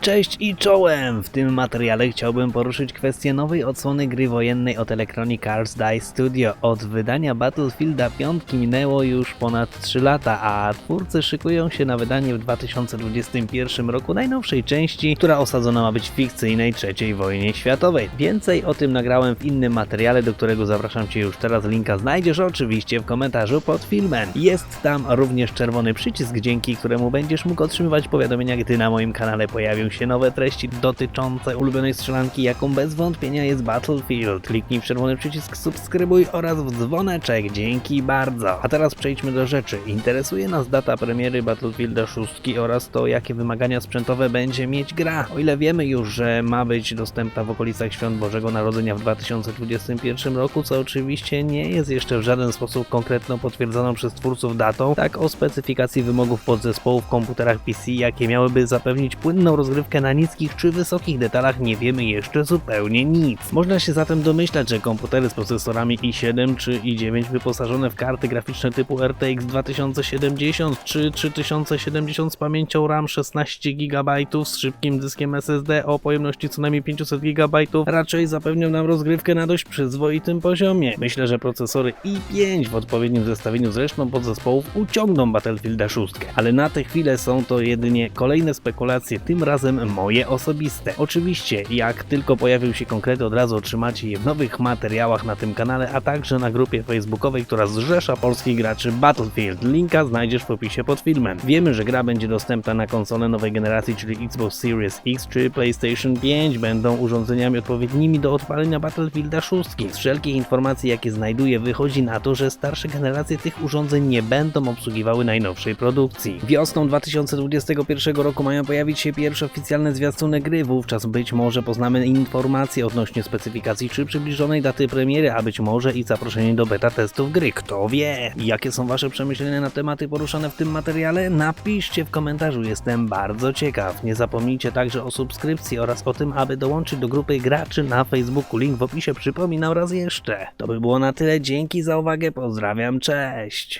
Cześć i czołem! W tym materiale chciałbym poruszyć kwestię nowej odsłony gry wojennej od Electronic Arts Die Studio. Od wydania Battlefielda 5 minęło już ponad 3 lata, a twórcy szykują się na wydanie w 2021 roku najnowszej części, która osadzona ma być w fikcyjnej III wojnie światowej. Więcej o tym nagrałem w innym materiale, do którego zapraszam Cię już teraz. Linka znajdziesz oczywiście w komentarzu pod filmem. Jest tam również czerwony przycisk, dzięki któremu będziesz mógł otrzymywać powiadomienia, gdy na moim kanale pojawią się nowe treści dotyczące ulubionej strzelanki, jaką bez wątpienia jest Battlefield. Kliknij w czerwony przycisk subskrybuj oraz w dzwoneczek. Dzięki bardzo. A teraz przejdźmy do rzeczy. Interesuje nas data premiery Battlefielda 6 oraz to, jakie wymagania sprzętowe będzie mieć gra. O ile wiemy już, że ma być dostępna w okolicach Świąt Bożego Narodzenia w 2021 roku, co oczywiście nie jest jeszcze w żaden sposób konkretną potwierdzoną przez twórców datą, tak o specyfikacji wymogów podzespołów w komputerach PC, jakie miałyby zapewnić płynną rozgrywkę na niskich czy wysokich detalach nie wiemy jeszcze zupełnie nic. Można się zatem domyślać, że komputery z procesorami i7 czy i9 wyposażone w karty graficzne typu RTX 2070 czy 3070 z pamięcią RAM 16 GB z szybkim dyskiem SSD o pojemności co najmniej 500 GB raczej zapewnią nam rozgrywkę na dość przyzwoitym poziomie. Myślę, że procesory i5 w odpowiednim zestawieniu z resztą podzespołów uciągną Battlefielda 6, ale na tę chwilę są to jedynie kolejne spekulacje, tym razem moje osobiste. Oczywiście, jak tylko pojawią się konkrety, od razu otrzymacie je w nowych materiałach na tym kanale, a także na grupie facebookowej, która zrzesza polskich graczy Battlefield. Linka znajdziesz w opisie pod filmem. Wiemy, że gra będzie dostępna na konsole nowej generacji, czyli Xbox Series X czy PlayStation 5. Będą urządzeniami odpowiednimi do odpalenia Battlefielda 6. Z wszelkich informacji, jakie znajduję, wychodzi na to, że starsze generacje tych urządzeń nie będą obsługiwały najnowszej produkcji. Wiosną 2021 roku mają pojawić się pierwsze oficjalne zwiastuny gry, wówczas być może poznamy informacje odnośnie specyfikacji czy przybliżonej daty premiery, a być może i zaproszenie do beta testów gry. Kto wie? Jakie są Wasze przemyślenia na tematy poruszane w tym materiale? Napiszcie w komentarzu, jestem bardzo ciekaw. Nie zapomnijcie także o subskrypcji oraz o tym, aby dołączyć do grupy graczy na Facebooku. Link w opisie przypominam raz jeszcze. To by było na tyle, dzięki za uwagę, pozdrawiam, cześć!